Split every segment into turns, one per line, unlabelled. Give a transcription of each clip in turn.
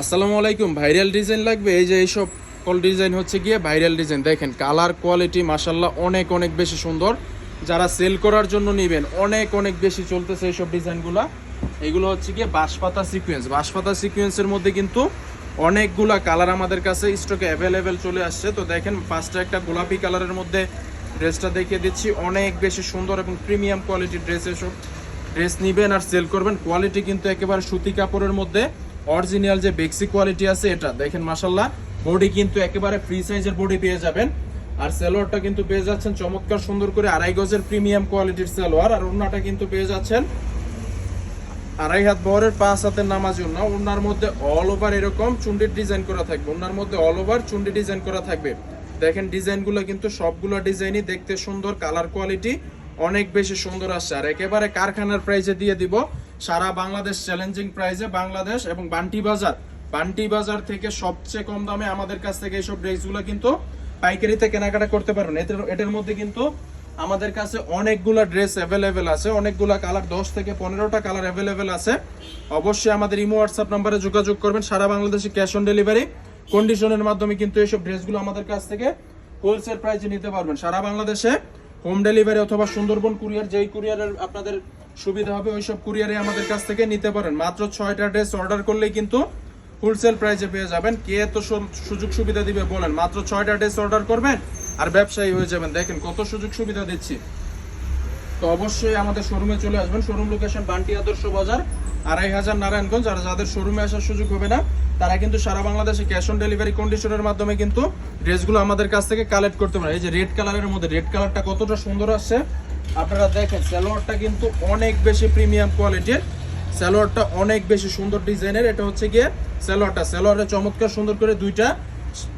আসসালামু আলাইকুম। Viral design লাগবে? এই যে এইসব কল ডিজাইন হচ্ছে গিয়ে ভাইরাল ডিজাইন। দেখেন কালার কোয়ালিটি মাসাল্লাহ অনেক অনেক বেশি সুন্দর। যারা সেল করার জন্য নেবেন, অনেক অনেক বেশি চলতেছে এইসব ডিজাইনগুলা। এগুলো হচ্ছে গিয়ে বাঁশপাতা সিকোয়েন্স বাঁশপাতা সিকোয়েন্সের মধ্যে কিন্তু অনেকগুলা কালার আমাদের কাছে স্টকে অ্যাভেলেবেল চলে আসছে। তো দেখেন ফার্স্টে একটা গোলাপি কালারের মধ্যে ড্রেসটা দেখিয়ে দিচ্ছি। অনেক বেশি সুন্দর এবং প্রিমিয়াম কোয়ালিটির ড্রেস এসব। ড্রেস নিবেন আর সেল করবেন। কোয়ালিটি কিন্তু একেবারে সুতি কাপড়ের মধ্যে অরিজিনাল যে বেক্সি কোয়ালিটি আছে এটা, দেখেন মাসাল্লাহ বডি কিন্তু একেবারে ফ্রি সাইজের বডি পেয়ে যাবেন। আর সেলোয়ারটা কিন্তু পেয়ে যাচ্ছেন চমৎকার সুন্দর করে আড়াই গজের প্রিমিয়াম কোয়ালিটির সেলোয়ার। আর ওড়নাটা কিন্তু পেয়ে যাচ্ছেন আড়াই হাত বহরের পাঁচ হাতের নামাজ জন্য ওনার মধ্যে অল ওভার এরকম চুন্ডির ডিজাইন করা থাকবে। ওনার মধ্যে অল ওভার চুন্ডি ডিজাইন করা থাকবে। দেখেন ডিজাইনগুলো কিন্তু সবগুলো ডিজাইনই দেখতে সুন্দর কালার কোয়ালিটি অনেক বেশি সুন্দর আসছে। আর একেবারে কারখানার প্রাইসে দিয়ে দিব। সারা বাংলাদেশ চ্যালেঞ্জিং প্রাইসে বাংলাদেশ এবং বান্টি বাজার। বান্টি বাজার থেকে সবচেয়ে কম দামে আমাদের কাছ থেকে এইসব ড্রেসগুলো কিন্তু পাইকারিতে কেনাকাটা করতে পারবেন। এটার এটার মধ্যে কিন্তু আমাদের কাছে অনেকগুলা ড্রেস অ্যাভেলেবেল আছে। অনেকগুলা কালার দশ থেকে পনেরোটা কালার অ্যাভেলেবেল আছে। অবশ্যই আমাদের ইমো হোয়াটসঅ্যাপ নাম্বারে যোগাযোগ করবেন। সারা বাংলাদেশে ক্যাশ অন ডেলিভারি কন্ডিশনের মাধ্যমে কিন্তু এইসব ড্রেসগুলো আমাদের কাছ থেকে হোলসেল প্রাইসে নিতে পারবেন। সারা বাংলাদেশে হোম ডেলিভারি অথবা সুন্দরবন কুরিয়ার যেই কুরিয়ারের আপনাদের সুবিধা হবে ওইসব কুরিয়ারে আমাদের কাছ থেকে নিতে পারেন। মাত্র ছয়টা ড্রেস অর্ডার করলেই কিন্তু হোলসেল প্রাইসে পেয়ে যাবেন। কে তো সুযোগ সুবিধা দিবে বলেন। মাত্র ছয়টা ড্রেস অর্ডার করবেন আর ব্যবসায়ী হয়ে যাবেন। দেখেন কত সুযোগ সুবিধা দিচ্ছি। তো অবশ্যই আমাদের শোরুমে চলে আসবেন। শোরুম লোকেশন বান্টি আদর্শ বাজার, আড়াই হাজার নারায়ণগঞ্জ। আর যাদের শোরুমে আসার সুযোগ হবে না, তারা কিন্তু সারা বাংলাদেশে ক্যাশ অন ডেলিভারি কন্ডিশনের মাধ্যমে কিন্তু ড্রেসগুলো আমাদের কাছ থেকে কালেক্ট করতে পারে। এই যে রেড কালারের মধ্যে রেড কালারটা কতটা সুন্দর আসছে আপনারা দেখেন, সালোয়ারটা কিন্তু অনেক বেশি প্রিমিয়াম কোয়ালিটির সালোয়ারটা অনেক বেশি সুন্দর ডিজাইনের। এটা হচ্ছে গিয়ে সালোয়ারটা। সালোয়ারে চমৎকার সুন্দর করে দুইটা,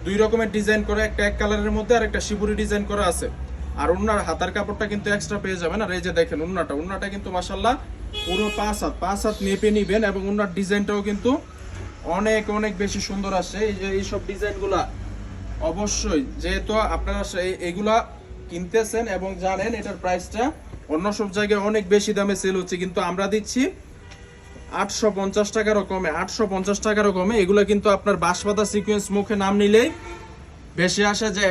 দুই রকমের ডিজাইন করে, একটা এক কালারের মধ্যে আর একটা শিবুরি ডিজাইন করা আছে। আর উন্নার হাতার কাপড়টা কিন্তু এক্সট্রা পেয়ে যাবেন। আর এই যে দেখেন উন্নাটা উন্নাটা কিন্তু মাসাল্লাহ পুরো পাঁচ হাত পাঁচ হাত মেপে নিবেন এবং উন্নার ডিজাইনটাও কিন্তু অনেক অনেক বেশি সুন্দর আসে এই যে এইসব ডিজাইনগুলা অবশ্যই, যেহেতু আপনারা এগুলা কিনতেছেন এবং জানেন এটার প্রাইসটা অন্য সব জায়গায় অনেক বেশি দামে সেল হচ্ছে। কিন্তু আমরা দিচ্ছি আটশো পঞ্চাশ টাকারও কমে, আটশো পঞ্চাশ টাকারও কমে। এগুলো কিন্তু আপনার বাঁশপাতা সিকুয়েন্স মুখে নাম নিলেই বেশি আসে যে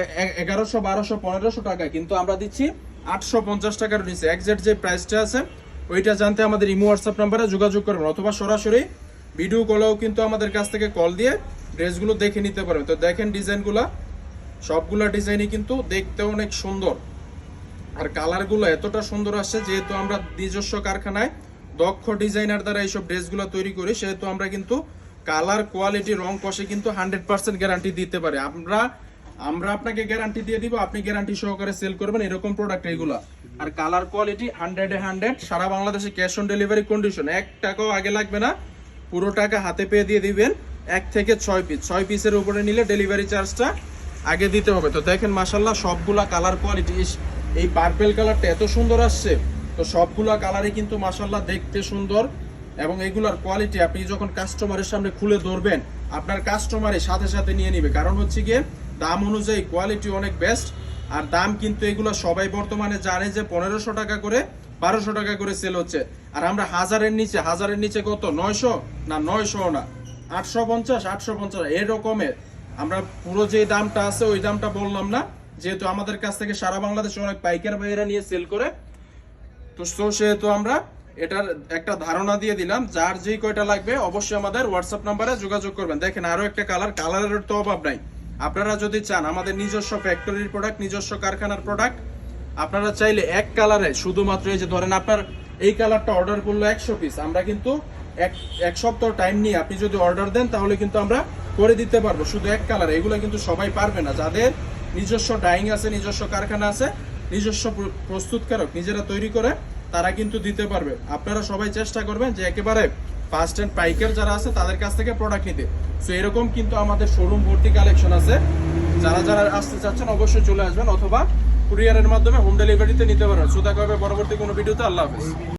এগারোশো, বারোশো, পনেরোশো টাকা। কিন্তু আমরা দিচ্ছি আটশো পঞ্চাশ টাকার নিচে। একজ্যাক্ট যে প্রাইসটা আছে, ওইটা জানতে আমাদের ইমো হোয়াটসঅ্যাপ নাম্বারে যোগাযোগ করবেন অথবা সরাসরি ভিডিও কলেও কিন্তু আমাদের কাছ থেকে কল দিয়ে ড্রেসগুলো দেখে নিতে পারবেন। তো দেখেন ডিজাইনগুলা সবগুলা ডিজাইনই কিন্তু দেখতে অনেক সুন্দর। আর কালারগুলো এতটা সুন্দর আসছে, যেহেতু আমরা নিজস্ব কারখানায় দক্ষ ডিজাইনার দ্বারা এইসব ড্রেসগুলো তৈরি করি, সেহেতু আমরা কিন্তু কালার, কোয়ালিটি, রং কষে কিন্তু হান্ড্রেড পার্সেন্ট গ্যারান্টি দিতে পারি। আমরা আমরা আপনাকে গ্যারান্টি দিয়ে দিব, আপনি গ্যারান্টি সহকারে সেল করবেন, এরকম প্রোডাক্ট এইগুলা। আর কালার কোয়ালিটি হান্ড্রেডে হান্ড্রেড, সারা বাংলাদেশে ক্যাশ অন ডেলিভারি কন্ডিশন এক টাকাও আগে লাগবে না, পুরো টাকা হাতে পেয়ে দিয়ে দিবেন, এক থেকে ছয় পিস ছয় পিসের উপরে নিলে ডেলিভারি চার্জটা আগে দিতে হবে। তো দেখেন মাসাল্লাহ সবগুলা কালার কোয়ালিটি এই পার্পেল কালারটা এত সুন্দর আসছে, তো সবগুলা কালারই কিন্তু মাসাল্লাহ দেখতে সুন্দর এবং এগুলার কোয়ালিটি আপনি যখন কাস্টমারের সামনে খুলে ধরবেন, আপনার কাস্টমারের সাথে সাথে নিয়ে নিবে। কারণ হচ্ছে গিয়ে, দাম অনুযায়ী কোয়ালিটি অনেক বেস্ট আর দাম কিন্তু এগুলো সবাই বর্তমানে জানে যে পনেরোশো টাকা করে, বারোশো টাকা করে সেল হচ্ছে। আর আমরা হাজারের নিচে হাজারের নিচে কত? নয়শো? না নয়শো না, আটশো পঞ্চাশ আটশো পঞ্চাশ, এরকমের। আমরা পুরো যে দামটা আছে, ওই দামটা বললাম না। যেহেতু আমাদের কাছ থেকে সারা বাংলাদেশে অনেক পাইকার ভাইয়েরা নিয়ে সেল করে, তো so সেহেতু আমরা এটার একটা ধারণা দিয়ে দিলাম, যার যেই কয়টা লাগবে অবশ্যই আমাদের হোয়াটসঅ্যাপ নাম্বারে যোগাযোগ করবেন। দেখেন, আরও একটা কালার কালারের তো অভাব নাই। আপনারা যদি চান, আমাদের নিজস্ব ফ্যাক্টরির প্রোডাক্ট নিজস্ব কারখানার প্রোডাক্ট আপনারা চাইলে এক কালারে শুধুমাত্র এই যে ধরেন আপনার এই কালারটা অর্ডার করল একশো পিস আমরা কিন্তু এক এক সপ্তাহ টাইম নিয়ে আপনি যদি অর্ডার দেন, তাহলে কিন্তু আমরা করে দিতে পারব। শুধু এক কালার এগুলো কিন্তু সবাই পারবে না। যাদের নিজস্ব ডাইং আছে, নিজস্ব কারখানা আছে, নিজস্ব প্রস্তুতকারক নিজেরা তৈরি করে, তারা কিন্তু দিতে পারবে। আপনারা সবাই চেষ্টা করবেন যে একেবারে ফার্স্ট হ্যান্ড পাইকার যারা আছে, তাদের কাছ থেকে প্রোডাক্ট নিতে। সো এরকম কিন্তু আমাদের শোরুম ভর্তি কালেকশন আছে। যারা যারা আসতে চাচ্ছেন, অবশ্যই চলে আসবেন অথবা কুরিয়ারের মাধ্যমে হোম ডেলিভারিতে নিতে পারবেন। সুদা করবে পরবর্তী কোনো ভিডিওতে আল্লাহ হাফেজ।